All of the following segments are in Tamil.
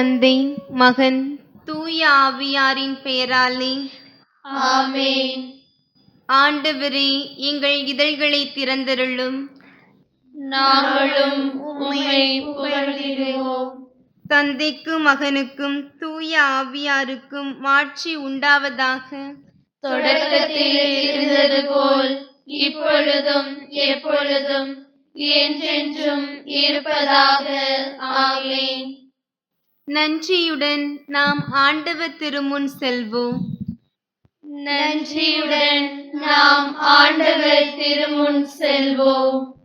தந்தை மகன் தூய ஆவியாரின் பெயராலே ஆமென். ஆண்டவரே எங்கள் இதழ்களை திறந்தருளும். நாங்களும் உம்மை புகழ்கிறோம் தந்தைக்கும் மகனுக்கும் தூய ஆவியாருக்கும் மாட்சி உண்டாவதாக. தொடக்கத்தில் இருந்தது போல் இப்பொழுதும் எப்பொழுதும் என்றென்றும் இருப்பதாக. ஆமென். நன்றியுடன் நாம் ஆண்டவர் திருமுன் செல்வோம். நன்றியுடன் நாம் ஆண்டவர் திருமுன் செல்வோம்.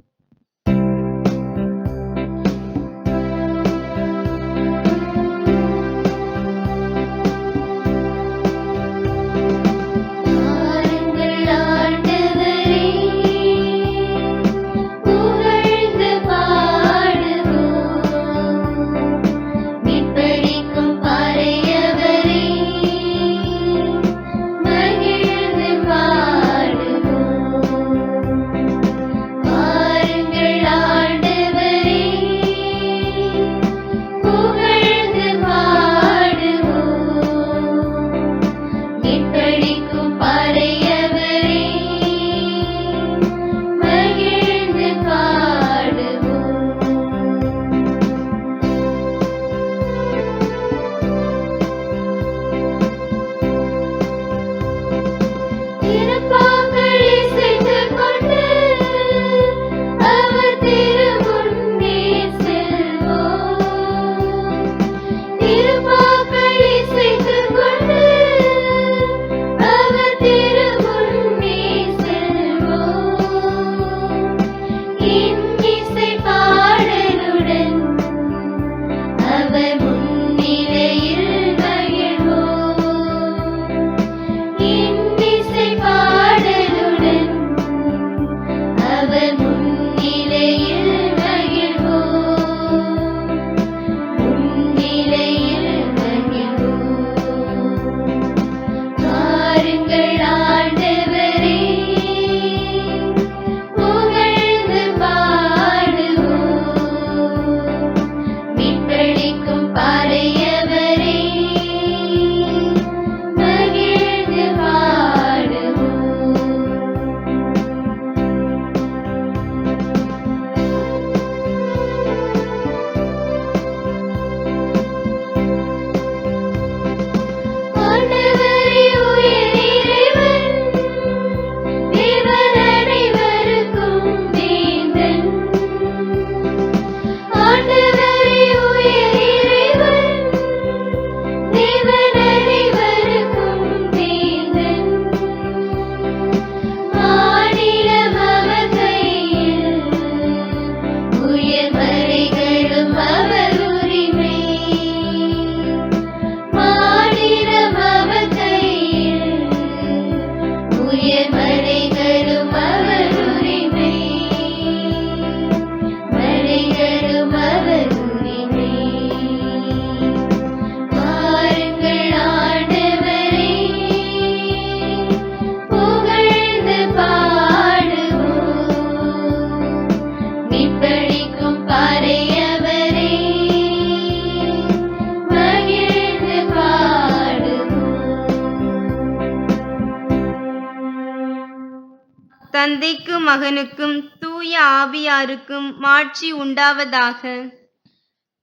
தந்தைக்கும் மகனுக்கும் தூய ஆவியாருக்கும் மாட்சி உண்டாவதாக.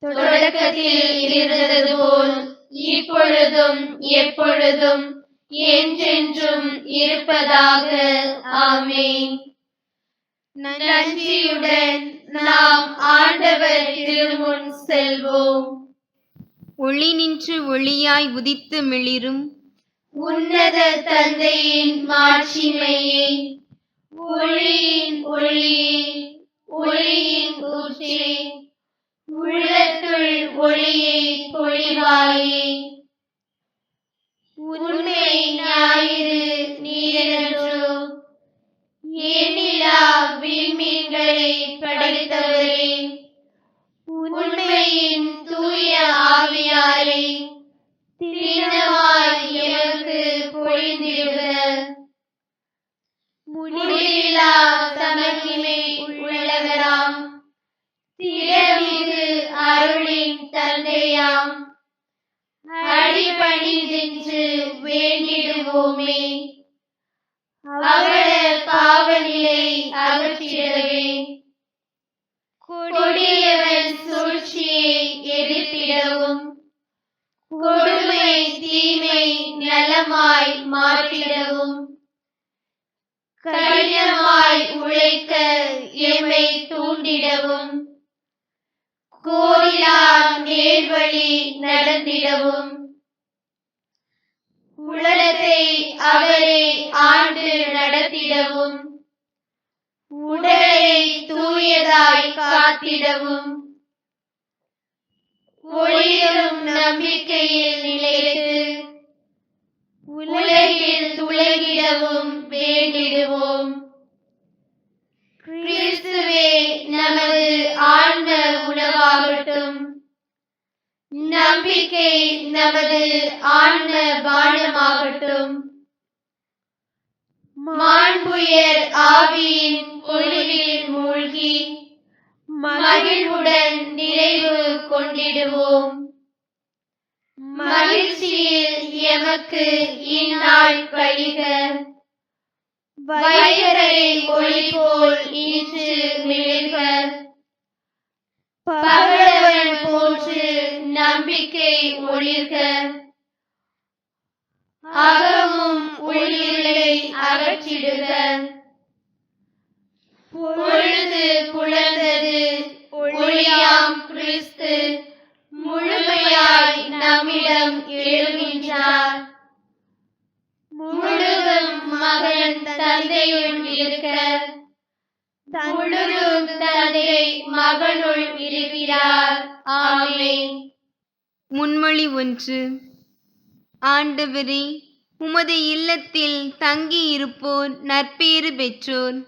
தொடக்கத்தில் இருந்தது போல் இப்பொழுதும் எப்பொழுதும் என்றென்றும் இருப்பதாக. ஆமென். நன்றியுடன் நாம் ஆண்டவர் திருமுன் செல்வோம். ஒளி நின்று ஒளியாய் உதித்து மிளிரும். உன்னத தந்தையின் மாட்சிமையே ஒளியின் ஒளியே ஒளியின் ஊற்றே உள்ளத்துள் ஒளியை பொழிவாயே. கடினமாய் உழைக்க எம்மை தூண்டிடவும். கோரிலா நேர்வழி நடந்திடவும். உலகத்தை அவரே ஆண்டு நடத்திடவும். உடலை தூயதாய் காத்திடவும். ஒளிரும் நம்பிக்கையில் நிலைத்து உலகில் துலகிடவும் வேண்டிடுவோம். கிறிஸ்துவே நமது ஆன்ம உணவாகட்டும். நம்பிக்கை நமது ஆன்ம பானமாகட்டும். மாண்புயர் ஆவியின் ஒளிவில் மூழ்கி மகிழ்வுடன் நிறைவு கொண்டிடுவோம். மகிழ்ச்சியில் எமக்கு இந்நாள் கழிக வைகரை ஒளி போல் இன்று மிளிர்க. பகலவன் போன்று நம்பிக்கை ஒளிர்க. அகமும் உள்ளிருளை அகற்றிடுக. பொழுது புலர்ந்தது ஒளியாம் கிறிஸ்து. நம்மிடம் எழுகின்றார். முழுதும் மகன் தந்தையுள் இருக்க முழுதும் தந்தை மகனுள் இருக்கிறார். ஆமே முன்மொழி ஒன்று. ஆண்டவரே உமது இல்லத்தில் தங்கி இருப்போர் நற்பேறு பெற்றோர்.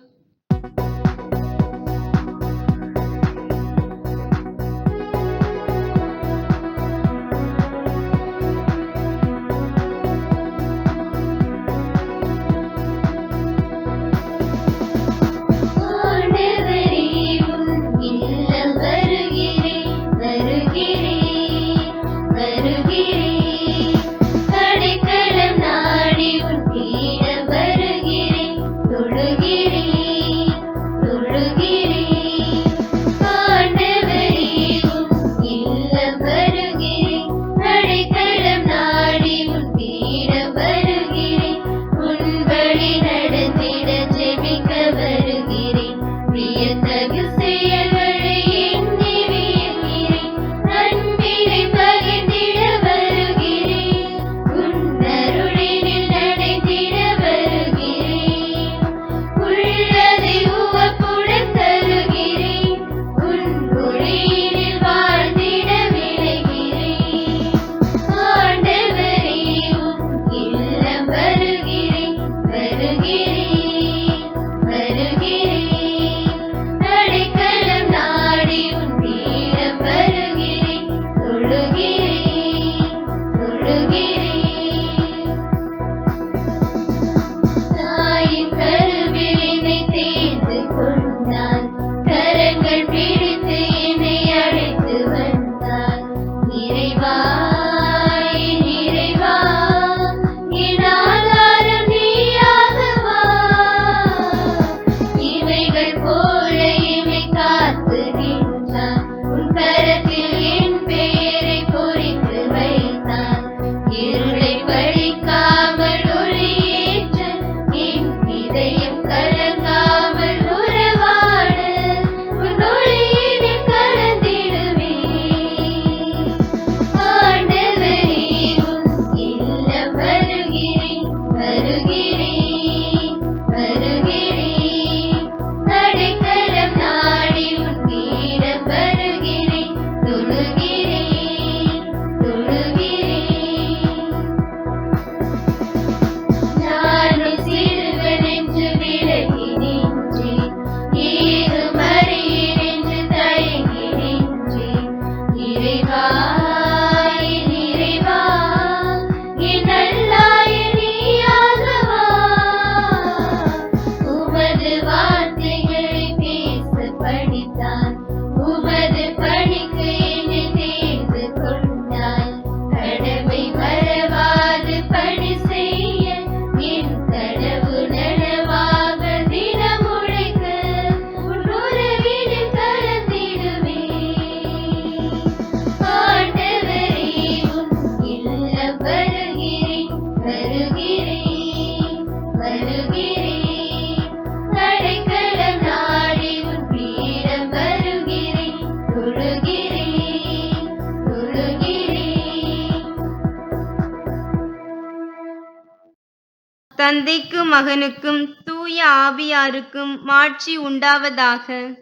தந்தைக்கும் மகனுக்கும் தூய ஆவியாருக்கும் மாட்சி உண்டாவதாக.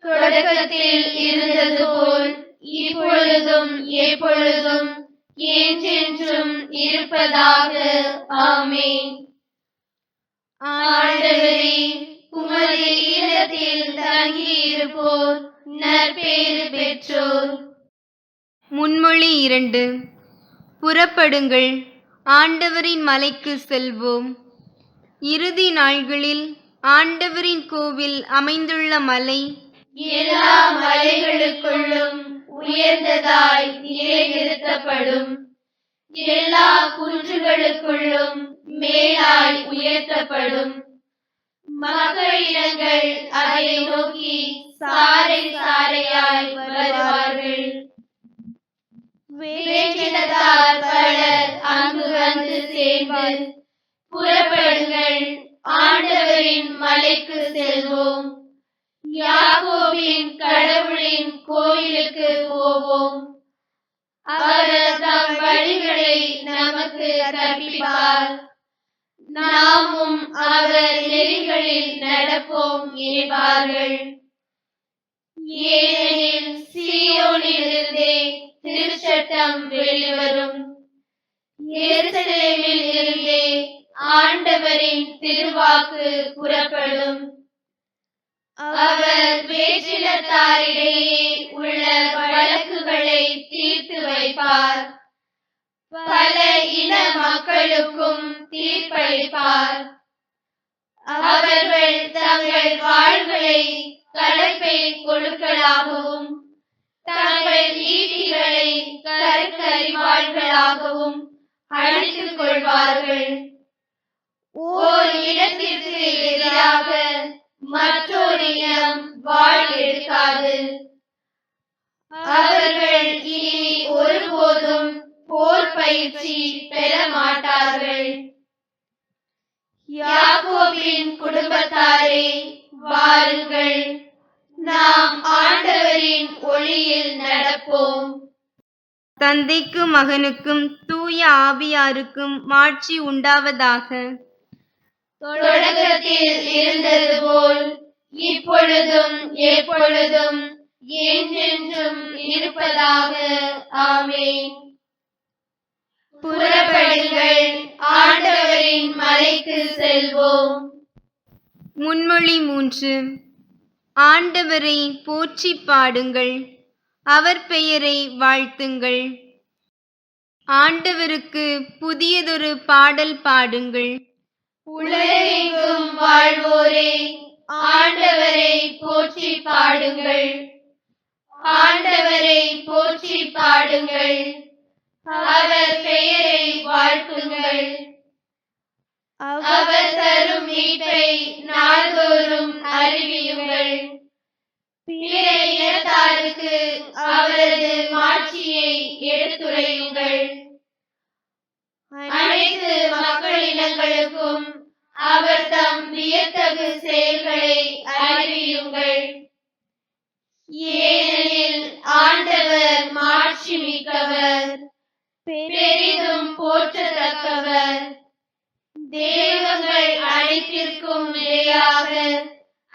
தொடக்கத்தில் இருந்தது போல் இப்பொழுதும் எப்பொழுதும் என்றென்றும் இருப்பதாக. ஆமென். ஆண்டவரே உமது இல்லத்தில் தங்கியிருப்போர் நற்பேறு பெற்றோர். முன்மொழி இரண்டு. புறப்படுங்கள். ஆண்டவரின் மலைக்கு செல்வோம். இறுதி நாள்களில் ஆண்டவரின் கோவில் அமைந்துள்ள மலை எல்லா மலைகளுக்குள்ளும் உயர்ந்ததாய் நிலைநிறுத்தப்படும். எல்லா குன்றுகளுக்குள்ளும் மேலாய் உயர்த்தப்படும். மக்களினங்கள் அதை நோக்கி சாறை சாறையாய் வருவார்கள். வேற்றினத்தார் பலர் அங்கு வந்து சேர்ந்து புறப்படுங்கள் ஆண்டவரின் மலைக்கு செல்வோம். யாக்கோபின் கடவுளின் கோயிலுக்கு போவோம். அவர் தம் வழிகளை நமக்கு கற்பிப்பார். நாமும் அவர் நெறிகளில் நடப்போம் என்பார்கள். ஏனெனில் திருச்சட்டம் வெளிவரும். எருசலேமில் இருந்தே ஆண்டவரின் திருவாக்கு புறப்படும். அவர் வேற்றிலத்தாரிடையே உள்ள வழக்குகளை தீர்த்து வைப்பார். பல இன மக்களுக்கும் தீர்ப்பளிப்பார். அவர்கள் தங்கள் வாழ்களை கலப்பை கொடுக்கலாகவும் தங்கள் அழித்துக் கொள்வார்கள். ஓர் இடத்திற்கு எதிராக மற்றொரு இனம் வாழ் எடுக்காது. அவர்கள் இனி ஒருபோதும் போர் பயிற்சி பெற மாட்டார்கள். யாக்கோபின் குடும்பத்தாரே வாருங்கள். நாம் ஆண்டவரின் ஒளியில் நடப்போம். தந்தைக்கும் மகனுக்கும் தூய ஆவியாருக்கும் மாட்சி உண்டாவதாக. தொடக்கத்தில் இருந்தது போல் இப்பொழுதும் எப்பொழுதும் என்றென்றும் இருப்பதாக. ஆமென். புறப்படுங்கள் ஆண்டவரின் மலைக்கு செல்வோம். முன்மொழி மூன்று. ஆண்டவரை போற்றி பாடுங்கள். அவர் பெயரை வாழ்த்துங்கள். ஆண்டவருக்கு புதியதொரு பாடல் பாடுங்கள். உலகெங்கும் வாழ்வோரே ஆண்டவரை போற்றி பாடுங்கள். ஆண்டவரை போற்றி பாடுங்கள். போற்றத்தக்கவர் தேவங்கள் அனைத்திற்கும் நிலையாக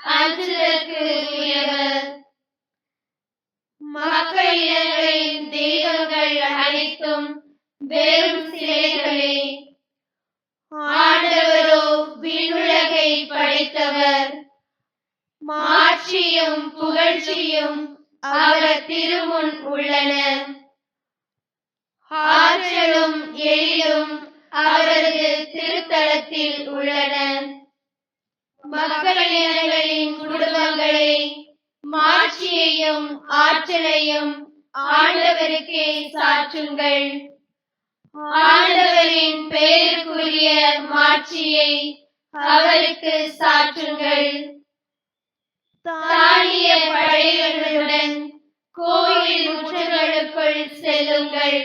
அஞ்சுதற்கு உரியவர். மக்கள் தெய்வங்கள் அனைத்தும் வெறும் சிலைகளே. ஆண்டவரோ விண்ணுலகை படைத்தவர். மாட்சியும் புகழ்ச்சியும் அவர் திருமுன் உள்ளன. ஆற்றலும் எழிலும் அவரது திருத்தலத்தில் உள்ளன. மக்களினங்களின் குடும்பங்களை மாட்சியையும் ஆற்றலையும் ஆண்டவருக்கே சாற்றுங்கள். ஆண்டவரின் பெயருக்குரிய மாட்சியை அவருக்கு சாற்றுங்கள். தானிய படைகளுடன் கோயில் முற்றங்களுக்குள் செல்லுங்கள்.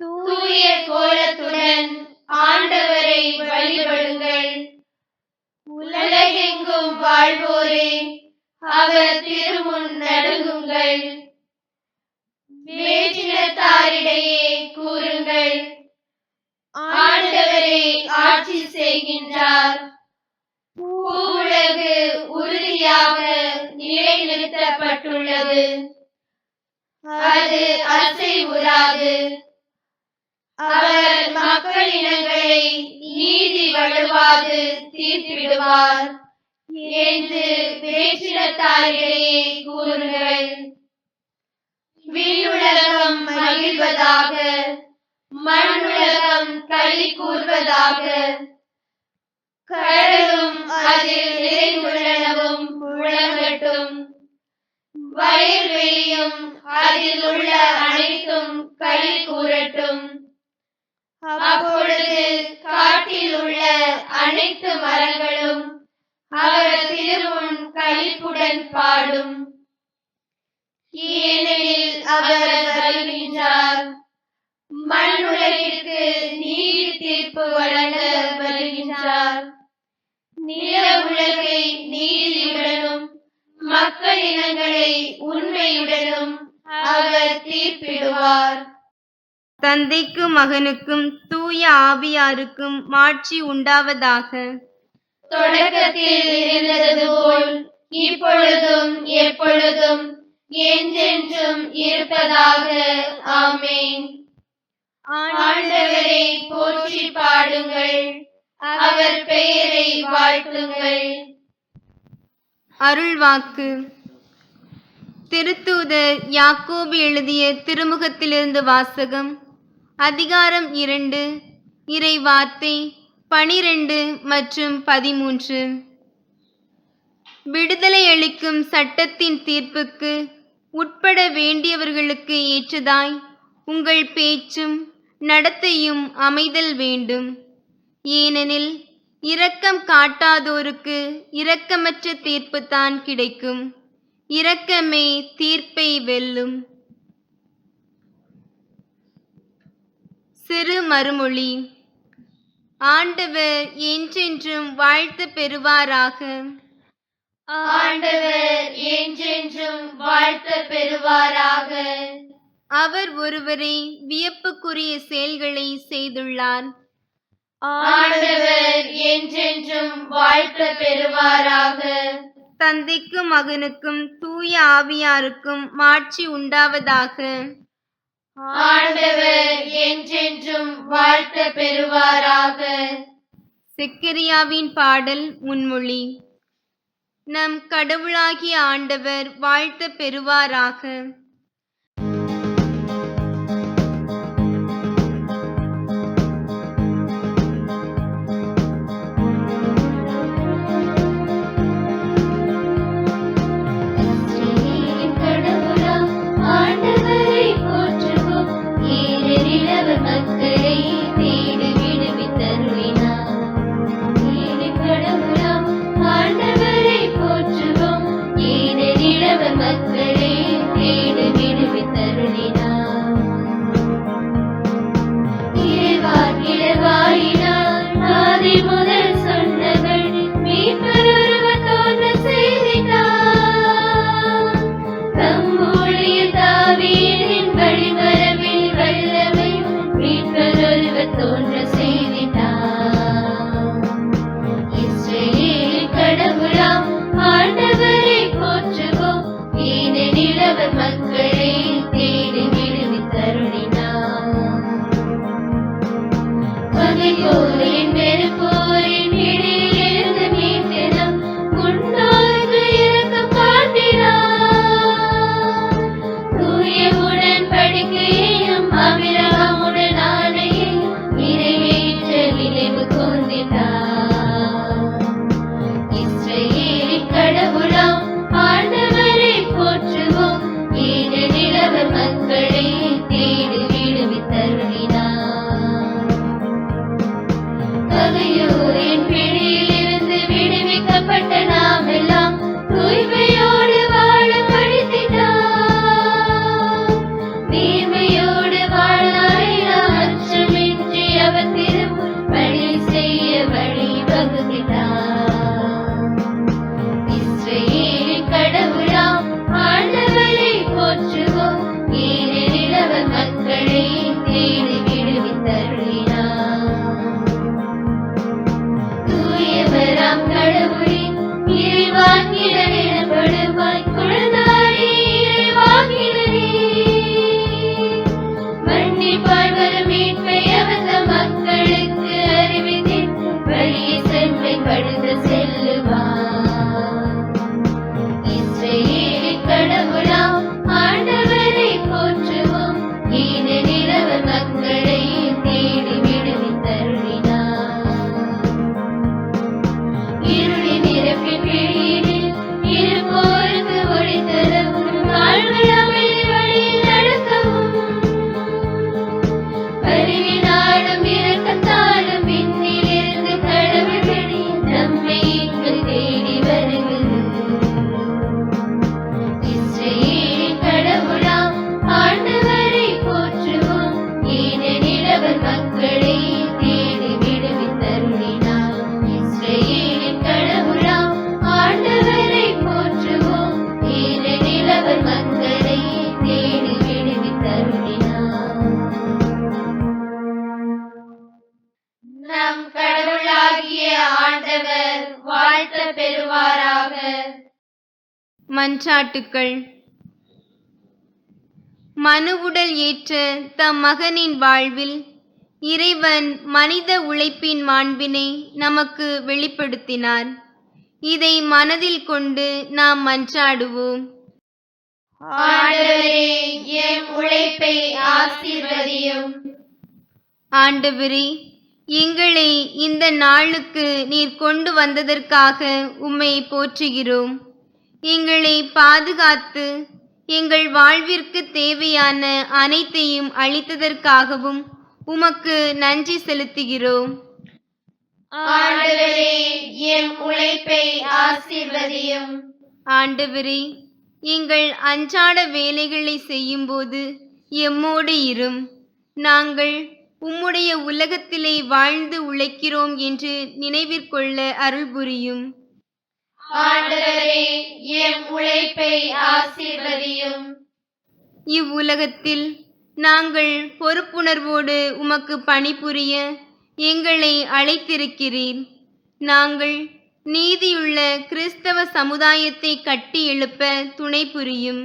தூய கோலத்துடன் ஆண்டவரை வழிபடுங்கள். உலகெங்கும் வாழ்வோரே அவர் திருமுன் நடுங்குங்கள். வேற்றினத்தாரிடையே கூறுங்கள். ஆண்டவரே ஆட்சி செய்கின்றார். பூவுலகு உறுதியாக நிலைநிறுத்தப்பட்டுள்ளது. அது அசைவுறாது. அவர் மக்கள் இனங்களை நீதி வழுவாது தீர்ப்பிடுவார் என்று வேற்றினத்தாரிடையே கூறுங்கள். வீணுலகம் மகிழ்வதாக மண்ணுலகம் களி கூறுவதாக கடலும் அதில் நிறைவுள்ளனவும் உழங்கட்டும் வயல்வெளியும் அதில் உள்ள அனைத்தும் களி கூறட்டும். அப்பொழுது காட்டில் உள்ள அனைத்து மரங்களும் அவர் திருமுன் கழிப்புடன் பாடும். ஏனெனில் அவர் வருகின்றார். மண்ணுலகிற்கு நீதி தீர்ப்பு வழங்க வருகின்றார். நில உலகை நீதியுடனும் மக்கள் இனங்களை உண்மையுடனும் அவர் தீர்ப்பிடுவார். தந்தைக்கும் மகனுக்கும் தூய ஆவியாருக்கும் மாட்சி உண்டாவதாக. தொடக்கத்தில் இருந்தது போல் இப்பொழுதும் எப்பொழுதும் என்றென்றும் இருப்பதாக. ஆமென். ஆண்டவரை போற்றி பாடுங்கள். அவர் பெயரை வாழ்த்துங்கள். அருள்வாக்கு. திருத்தூதர் யாக்கோபு எழுதிய திருமுகத்திலிருந்து வாசகம் அதிகாரம் இரண்டு. இறை வார்த்தை பனிரெண்டு மற்றும் பதிமூன்று. விடுதலை அளிக்கும் சட்டத்தின் தீர்ப்புக்கு உட்பட வேண்டியவர்களுக்கு ஏற்றதாய் உங்கள் பேச்சும் நடத்தையும் அமைதல் வேண்டும். ஏனெனில் இரக்கம் காட்டாதோருக்கு இரக்கமற்ற தீர்ப்புத்தான் கிடைக்கும். இரக்கமே தீர்ப்பை வெல்லும். சிறு மறுமொழி. ஆண்டவர் என்றென்றும் வாழ்த்து பெறுவாராக. ஆண்டவர் என்றென்றும் வாழ்த்த பெறுவாராக. அவர் ஒருவரே வியப்புக்குரிய செயல்களை செய்துள்ளார். ஆண்டவர் என்றென்றும் வாழ்த்த பெறுவாராக. தந்தைக்கும் மகனுக்கும் தூய ஆவியாருக்கும் மாட்சி உண்டாவதாக. ஆண்டவர் என்றென்றும் வாழ்த்த பெறுவாராக. செக்கரியாவின் பாடல் முன்மொழி. நம் கடவுளாகிய ஆண்டவர் வாழ்த்த பெறுவாராக. பெறுவாராக. மன்றாட்டுக்கள். மனுவுடல் ஏற்ற தம் மகனின் வாழ்வில் இறைவன் மனித உழைப்பின் மாண்பினை நமக்கு வெளிப்படுத்தினார். இதை மனதில் கொண்டு நாம் மன்றாடுவோம். ஆண்டவரே உழைப்பை ஆசீர்வதியும். ஆண்டவரே எங்களை இந்த நாளுக்கு நீர் கொண்டு வந்ததற்காக உம்மை போற்றுகிறோம். எங்களை பாதுகாத்து எங்கள் வாழ்விற்கு தேவையான அனைத்தையும் அளித்ததற்காகவும் உமக்கு நன்றி செலுத்துகிறோம். ஆண்டவரே எம் உழைப்பை ஆசீர்வதியும். ஆண்டவரே எங்கள் அன்றாட வேலைகளை செய்யும்போது எம்மோடு இரும். நாங்கள் உம்முடைய உலகத்திலே வாழ்ந்து உழைக்கிறோம் என்று நினைவிற்கொள்ள அருள் புரியும். ஆண்டவரே எம் உழைப்பை ஆசீர்வதியும். இவ்வுலகத்தில் நாங்கள் பொறுப்புணர்வோடு உமக்கு பணிபுரிய எங்களை அழைத்திருக்கிறீர். நாங்கள் நீதியுள்ள கிறிஸ்தவ சமுதாயத்தை கட்டி எழுப்ப துணை புரியும்.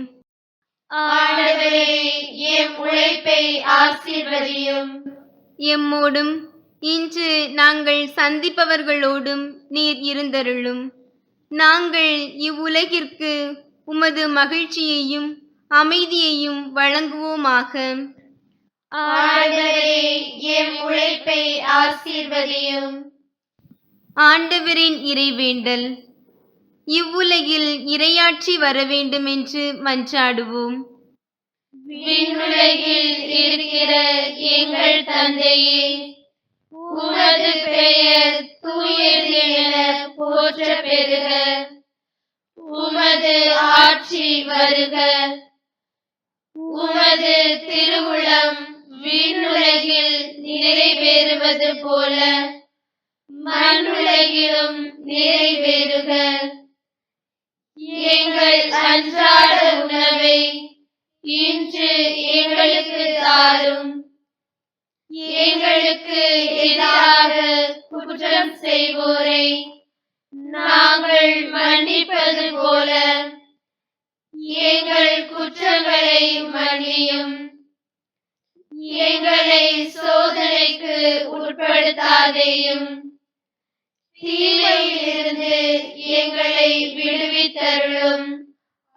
ஆண்டவரே எம் உழைப்பை ஆசீர்வதியும். எம்மோடும் இன்று நாங்கள் சந்திப்பவர்களோடும் நீர் இருந்தருளும். நாங்கள் இவ்வுலகிற்கு உமது மகிழ்ச்சியையும் அமைதியையும் வழங்குவோமாக. ஆண்டவரே எம் உழைப்பை ஆசீர்வதியும். ஆண்டவரின் இறைவேண்டல். இவ்வுலகில் இரையாட்சி வர வேண்டுமென்று மன்றாடுவோம். விண்ணுலகில் இருக்கிற எங்கள் தந்தையே உமது பெயர் தூயது என போற்ற பெறுக. உமது ஆட்சி வருக. உமது திருவுளம் விண்ணுலகில் நிறைவேறுவது போல மண்ணுலகிலும் நிறைவேறுக. எங்கள் அன்றாட உணவை இன்று எங்களுக்கு தாரும். எங்களுக்கு எதிராக குற்றம் செய்வோரை. நாங்கள் மன்னிப்பது போல எங்கள் குற்றங்களை மன்னியும். எங்களை சோதனைக்கு உட்படுத்தாதேயும். தீமையிலிருந்து எங்களை விடுவித்தருளும்.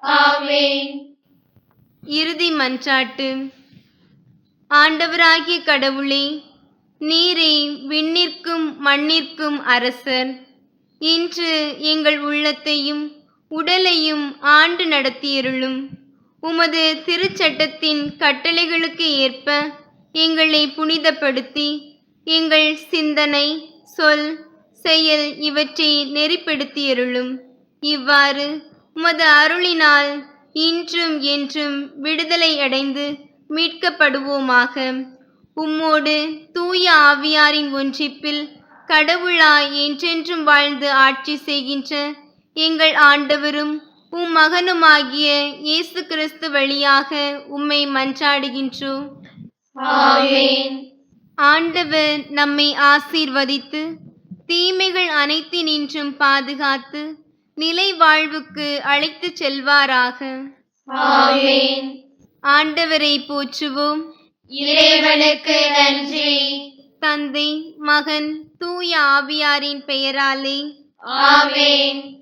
ஆமேன். இறுதி மன்றாட்டு. ஆண்டவராகிய கடவுளே நீரே விண்ணிற்கும் மண்ணிற்கும் அரசர். இன்று எங்கள் உள்ளத்தையும் உடலையும் ஆண்டு நடத்தியருளும். உமது திருச்சட்டத்தின் கட்டளைகளுக்கு ஏற்ப எங்களை புனிதப்படுத்தி எங்கள் சிந்தனை சொல் செயல் இவற்றை நெறிப்படுத்தியருளும். இவ்வாறு உமது அருளினால் இன்றும் என்றும் விடுதலை அடைந்து மீட்கப்படுவோமாக. உம்மோடு தூய ஆவியாரின் ஒன்றிப்பில் கடவுளாய் என்றென்றும் வாழ்ந்து ஆட்சி செய்கின்ற எங்கள் ஆண்டவரும் உம் மகனுமாகிய இயேசு கிறிஸ்து வழியாக உம்மை மன்றாடுகின்றோம் ஆண்டவர் நம்மை ஆசீர்வதித்து தீமைகள் அனைத்தினின்றும் பாதுகாத்து நிலை வாழ்வுக்கு அழைத்துச் செல்வாராக. ஆமென். ஆண்டவரை போற்றுவோம். இறைவனுக்கு நன்றி. தந்தை மகன் தூய ஆவியாரின் பெயராலே. ஆமென்.